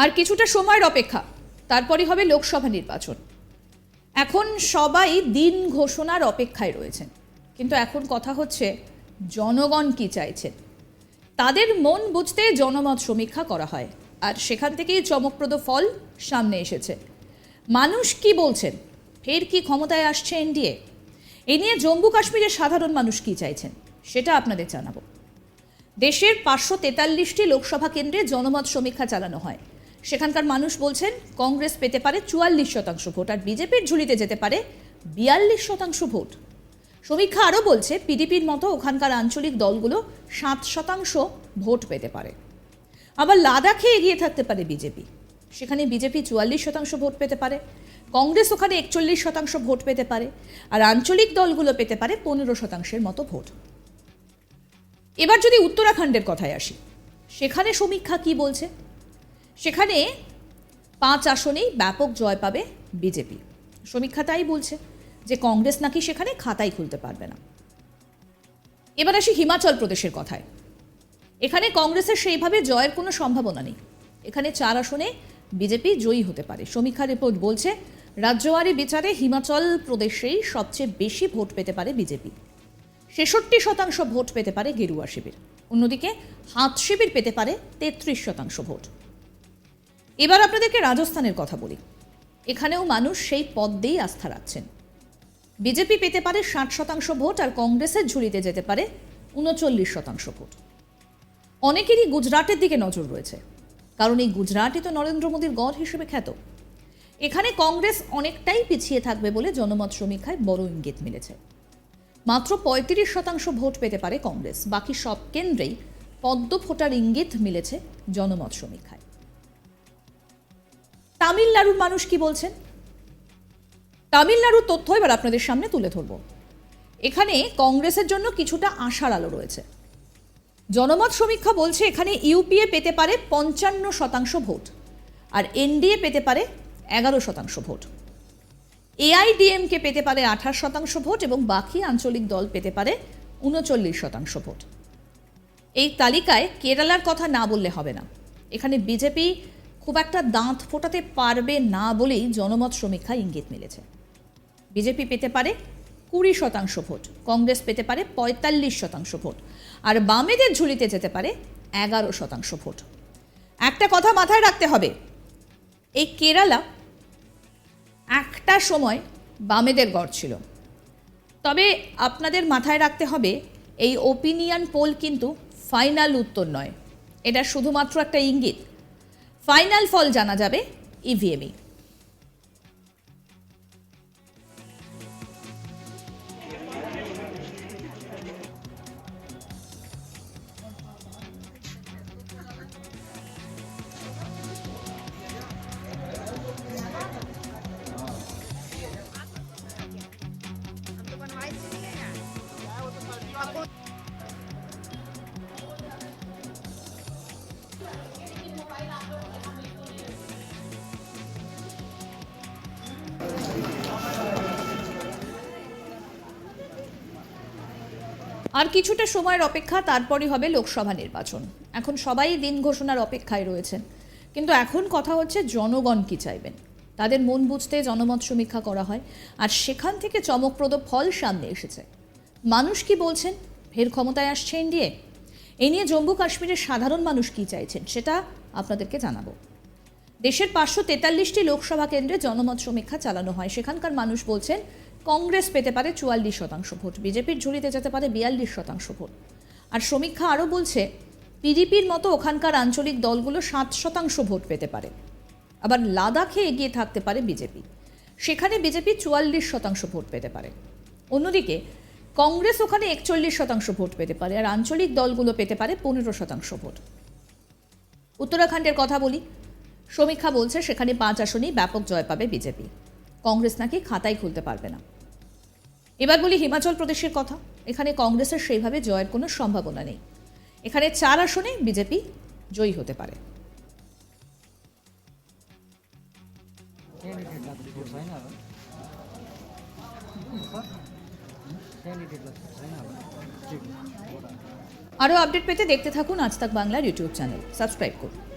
আর কিছুটা সময়ের অপেক্ষা। তারপরে হবে লোকসভা নির্বাচন। এখন সবাই দিন ঘোষণার অপেক্ষায় রয়েছেন। কিন্তু এখন কথা হচ্ছে, জনগণ কি চাইছেন তাদের মন বুঝতে জনমত সমীক্ষা করা হয়। আর সেখান থেকেই চমকপ্রদ ফল সামনে এসেছে। মানুষ কি বলছেন? ফের কি ক্ষমতায় আসছে এনডিএ? এ নিয়ে জম্মু কাশ্মীরের সাধারণ মানুষ কি চাইছেন? সেটা আপনাদের জানাব। দেশের পাঁচশো তেতাল্লিশটি লোকসভা কেন্দ্রে জনমত সমীক্ষা চালানো হয়। সেখানকার মানুষ বলছেন, কংগ্রেস পেতে পারে চুয়াল্লিশ শতাংশ ভোট আর বিজেপির ঝুলিতে যেতে পারে বিয়াল্লিশ শতাংশ ভোট। সমীক্ষা আরও বলছে, পিডিপির মতো ওখানকার আঞ্চলিক দলগুলো সাত শতাংশ ভোট পেতে পারে। আবার লাদাখে এগিয়ে থাকতে পারে বিজেপি। সেখানে বিজেপি চুয়াল্লিশ শতাংশ ভোট পেতে পারে, কংগ্রেস ওখানে একচল্লিশ শতাংশ ভোট পেতে পারে, আর আঞ্চলিক দলগুলো পেতে পারে পনেরো শতাংশের মতো ভোট। এবার যদি উত্তরাখণ্ডের কথায় আসি, সেখানে সমীক্ষা কি বলছে? সেখানে পাঁচ আসনেই ব্যাপক জয় পাবে বিজেপি। সমীক্ষা তাই বলছে যে কংগ্রেস নাকি সেখানে খাতাই খুলতে পারবে না। এবার আসি হিমাচল প্রদেশের কথায়। এখানে কংগ্রেসের সেইভাবে জয়ের কোনো সম্ভাবনা নেই। এখানে চার আসনে বিজেপি জয়ী হতে পারে। সমীক্ষা রিপোর্ট বলছে, রাজ্যওয়ারি বিচারে হিমাচল প্রদেশেই সবচেয়ে বেশি ভোট পেতে পারে বিজেপি। ছেষট্টি শতাংশ ভোট পেতে পারে গেরুয়া শিবির। অন্যদিকে হাত শিবির পেতে পারে তেত্রিশ শতাংশ ভোট। এবার আপনাদেরকে রাজস্থানের কথা বলি। এখানেও মানুষ সেই পদ দিয়েই আস্থা রাখছেন। বিজেপি পেতে পারে ষাট শতাংশ ভোট আর কংগ্রেসের ঝুলিতে যেতে পারে উনচল্লিশ শতাংশ ভোট। অনেকেরই গুজরাটের দিকে নজর রয়েছে, কারণ এই গুজরাটই তো নরেন্দ্র মোদীর গড় হিসেবে খ্যাত। এখানে কংগ্রেস অনেকটাই পিছিয়ে থাকবে বলে জনমত সমীক্ষায় বড় ইঙ্গিত মিলেছে। মাত্র পঁয়ত্রিশ শতাংশ ভোট পেতে পারে কংগ্রেস, বাকি সব কেন্দ্রেই পদ্ম ফোটার ইঙ্গিত মিলেছে জনমত সমীক্ষায়। তামিলনাড়ুর মানুষ কি বলছেন? তামিলনাড়ুর তথ্য এবার আপনাদের সামনে তুলে ধরব। এখানে কংগ্রেসের জন্য কিছুটা আশার আলো রয়েছে। জনমত সমীক্ষা বলছে এখানে ইউপিএ পেতে পারে পঞ্চান্ন শতাংশ ভোট আর এনডিএ পেতে পারে এগারো শতাংশ ভোট। এআইডিএমকে পেতে পারে আঠাশ শতাংশ ভোট এবং বাকি আঞ্চলিক দল পেতে পারে উনচল্লিশ শতাংশ ভোট। এই তালিকায় কেরালার কথা না বললে হবে না। এখানে বিজেপি খুব একটা দাঁত ফোটাতে পারবে না বলেই জনমত সমীক্ষা ইঙ্গিত মিলেছে। বিজেপি পেতে পারে কুড়ি শতাংশ ভোট, কংগ্রেস পেতে পারে পঁয়তাল্লিশ শতাংশ ভোট, আর বামেদের ঝুলিতে যেতে পারে এগারো শতাংশ ভোট। একটা কথা মাথায় রাখতে হবে, এই কেরালা একটা সময় বামেদের গড় ছিল। তবে আপনাদের মাথায় রাখতে হবে, এই ওপিনিয়ন পোল কিন্তু ফাইনাল উত্তর নয়। এটা শুধুমাত্র একটা ইঙ্গিত। ফাইনাল ফল জানা যাবে ইভিএমে ইভিএমই আর কিছুটা সময়ের অপেক্ষা, তারপরই হবে লোকসভা নির্বাচন। এখন সবাই দিন ঘোষণার অপেক্ষায় রয়েছেন। কিন্তু এখন কথা হচ্ছে, জনগণ কি চাইবেন? তাদের মন বুঝতে জনমত সমীক্ষা করা হয়, আর সেখান থেকে চমকপ্রদ ফল সামনে এসেছে। মানুষ কি বলছেন? ফের ক্ষমতায় আসছে এনডিএ। এ নিয়ে জম্মু কাশ্মীরের সাধারণ মানুষ কি চাইছেন, সেটা আপনাদেরকে জানাব। দেশের পাঁচশো তেতাল্লিশটি লোকসভা কেন্দ্রে জনমত সমীক্ষা চালানো হয়। সেখানকার মানুষ বলছেন কংগ্রেস পেতে পারে চুয়াল্লিশ শতাংশ ভোট, বিজেপির ঝুলিতে যেতে পারে বিয়াল্লিশ শতাংশ ভোট। আর সমীক্ষা আরও বলছে পিডিপির মতো ওখানকার আঞ্চলিক দলগুলো সাত শতাংশ ভোট পেতে পারে। আবার লাদাখে এগিয়ে থাকতে পারে বিজেপি। সেখানে বিজেপি চুয়াল্লিশ শতাংশ ভোট পেতে পারে। অন্যদিকে, কংগ্রেস ওখানে একচল্লিশ শতাংশ ভোট পেতে পারে, আর আঞ্চলিক দলগুলো পেতে পারে পনেরো শতাংশ ভোট। উত্তরাখণ্ডের কথা বলি। সমীক্ষা বলছে, সেখানে পাঁচ আসনেই ব্যাপক জয় পাবে বিজেপি। কংগ্রেস নাকি খাতাই খুলতে পারবে না। এবার বলি হিমাচল প্রদেশের কথা। এখানে কংগ্রেসের সেইভাবে জয়ের কোনো সম্ভাবনা নেই। এখানে চার আসনে বিজেপি জয়ী হতে পারে। আরও আপডেট পেতে দেখতে থাকুন আজ তাক বাংলার ইউটিউব চ্যানেল। সাবস্ক্রাইব করুন।